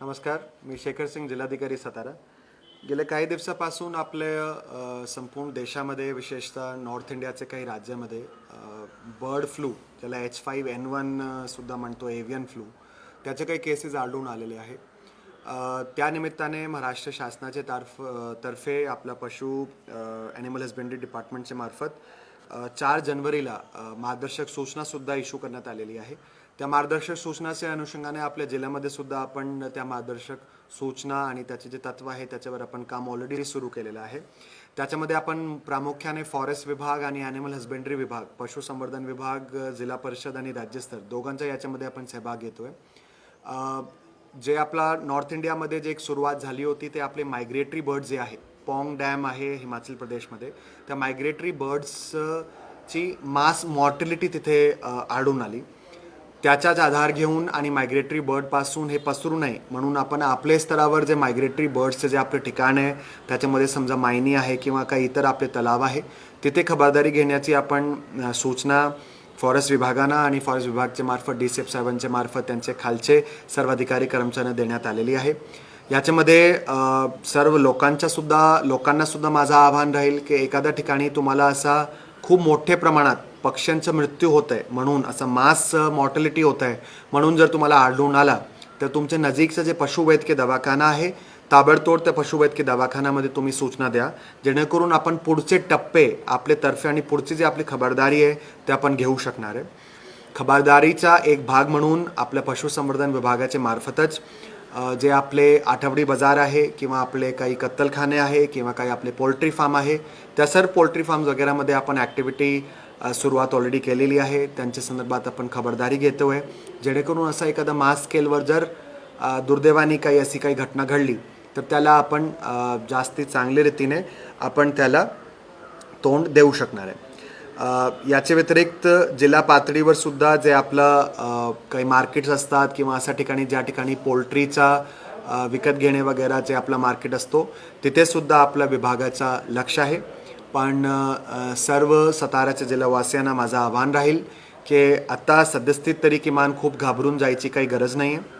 नमस्कार मी शेखर सिंग जिल्हाधिकारी सातारा. गेल्या काही दिवसापासून आपल्या संपूर्ण देशामध्ये विशेषतः नॉर्थ इंडियाचे काही राज्यामध्ये बर्ड फ्लू ज्याला एच फाईव्ह एन वन सुद्धा म्हणतो एव्हियन फ्लू त्याचे काही केसेस आढळून आलेले आहे. त्यानिमित्ताने महाराष्ट्र शासनाचे तर्फ तर्फे आपला पशु ॲनिमल हजबेंड्री डिपार्टमेंटच्या मार्फत चार जानेवारीला मार्गदर्शक सूचनासुद्धा इश्यू करण्यात आलेली आहे. त्या मार्गदर्शक सूचनाच्या अनुषंगाने आपल्या जिल्ह्यामध्ये सुद्धा आपण त्या मार्गदर्शक सूचना आणि त्याचे जे तत्व आहे त्याच्यावर आपण काम ऑलरेडी सुरू केलेलं आहे. त्याच्यामध्ये आपण प्रामुख्याने फॉरेस्ट विभाग आणि ॲनिमल हजबेंड्री विभाग पशुसंवर्धन विभाग जिल्हा परिषद आणि राज्यस्तर दोघांचा याच्यामध्ये आपण सहभाग घेतोय. आहे जे आपला नॉर्थ इंडियामध्ये जे एक सुरुवात झाली होती ते आपले मायग्रेटरी बर्ड जे आहे पॉंग डॅम आहे हिमाचल प्रदेशमध्ये. त्या मायग्रेटरी बर्ड्सची मास मॉर्टिलिटी तिथे आढळून आली. त्याचाच आधार घेऊन आणि मायग्रेटरी बर्डपासून हे पसरू नये म्हणून आपण आपल्या स्तरावर जे मायग्रेटरी बर्ड्सचे जे आपले ठिकाण आहे त्याच्यामध्ये समजा मायनी आहे किंवा काही इतर आपले तलाव आहे तिथे खबरदारी घेण्याची आपण सूचना फॉरेस्ट विभागांना आणि फॉरेस्ट विभागच्या मार्फत डी सी एफ साहेबांच्या मार्फत त्यांचे खालचे सर्व अधिकारी कर्मचाऱ्यांना देण्यात आलेली आहे. याच्यामध्ये सर्व लोकांच्या सुद्धा लोकांना सुद्धा माझं आव्हान राहील की एखाद्या ठिकाणी तुम्हाला असा खूप मोठ्या प्रमाणात पक्ष्यांचा मृत्यू होत आहे म्हणून असं मास मॉर्टॅलिटी होत आहे म्हणून जर तुम्हाला आढळून आला तर तुमच्या नजीकचं जे पशुवैद्यकीय दवाखाना आहे ताबडतोब त्या पशुवैद्यकीय दवाखान्यामध्ये तुम्ही सूचना द्या जेणेकरून आपण पुढचे टप्पे आपले तर्फे आणि पुढची जी आपली खबरदारी आहे ते आपण घेऊ शकणार आहे. खबरदारीचा एक भाग म्हणून आपल्या पशुसंवर्धन विभागाच्या मार्फतच जे आपले आठवडी बाजार आहे किंवा आपले काही कत्तलखाने आहे किंवा काही आपले पोल्ट्री फार्म आहे त्या सर्व पोल्ट्री फार्म्स वगैरेमध्ये आपण ॲक्टिव्हिटी सुरुवात ऑलरेडी केलेली आहे. त्यांच्या संदर्भात आपण खबरदारी घेतो आहे जेणेकरून असा एखादा मास स्केलवर जर दुर्दैवाने काही अशी काही घटना घडली तर त्याला आपण जास्ती चांगल्या रीतीने आपण त्याला तोंड देऊ शकणार आहे. याच्या व्यतिरिक्त जिल्हा पातळीवर सुद्धा जे आपलं काही मार्केट्स असतात किंवा अशा ठिकाणी ज्या ठिकाणी पोल्ट्रीचा विकत घेणे वगैरे जे आपला मार्केट असतो तिथे सुद्धा आपल्या विभागाचा लक्ष आहे. पण सर्व सताराच्या जिल्हावासियांना माझं आव्हान राहील की आता सद्यस्थित तरी किमान खूप घाबरून जायची काही गरज नाही आहे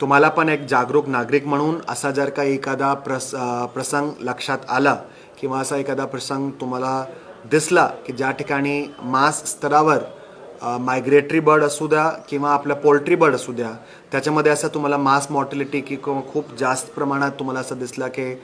तुम्हाला पण एक जागरूक नागरिक म्हणून असा जर काही एखादा प्रस प्रसंग लक्षात आला किंवा असा एखादा प्रसंग तुम्हाला दिसला की ज्या ठिकाणी मास स्तरावर मायग्रेटरी बर्ड असू द्या किंवा आपल्या पोल्ट्री बर्ड असू द्या त्याच्यामध्ये असं तुम्हाला मास मॉर्टिलिटी की किंवा खूप जास्त प्रमाणात तुम्हाला असं दिसला की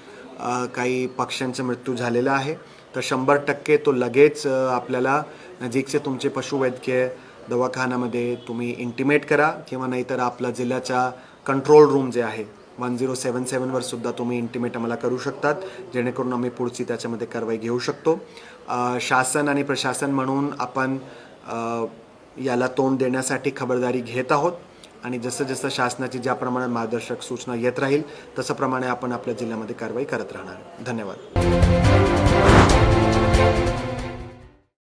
काही पक्ष्यांचा मृत्यू झालेला आहे. तर शंभर टक्के तो लगेच आपल्याला नजीकचे तुमचे पशुवैद्यकीय दवाखान्यामध्ये तुम्ही इंटिमेट करा किंवा नाहीतर आपला जिल्ह्याच्या कंट्रोल रूम जे आहे वन झिरो सेवन सेवनवर सुद्धा तुम्ही इंटिमेट आम्हाला करू शकतात. जेणेकरून आम्ही पुढची त्याच्यामध्ये कारवाई घेऊ शकतो. शासन आणि प्रशासन म्हणून आपण याला तोंड देण्यासाठी खबरदारी घेत आहोत. आणि जसं जसं शासनाची ज्याप्रमाणे मार्गदर्शक सूचना येत राहील तसं प्रमाणे आपण आपल्या जिल्ह्यामध्ये कारवाई करत राहणार. धन्यवाद.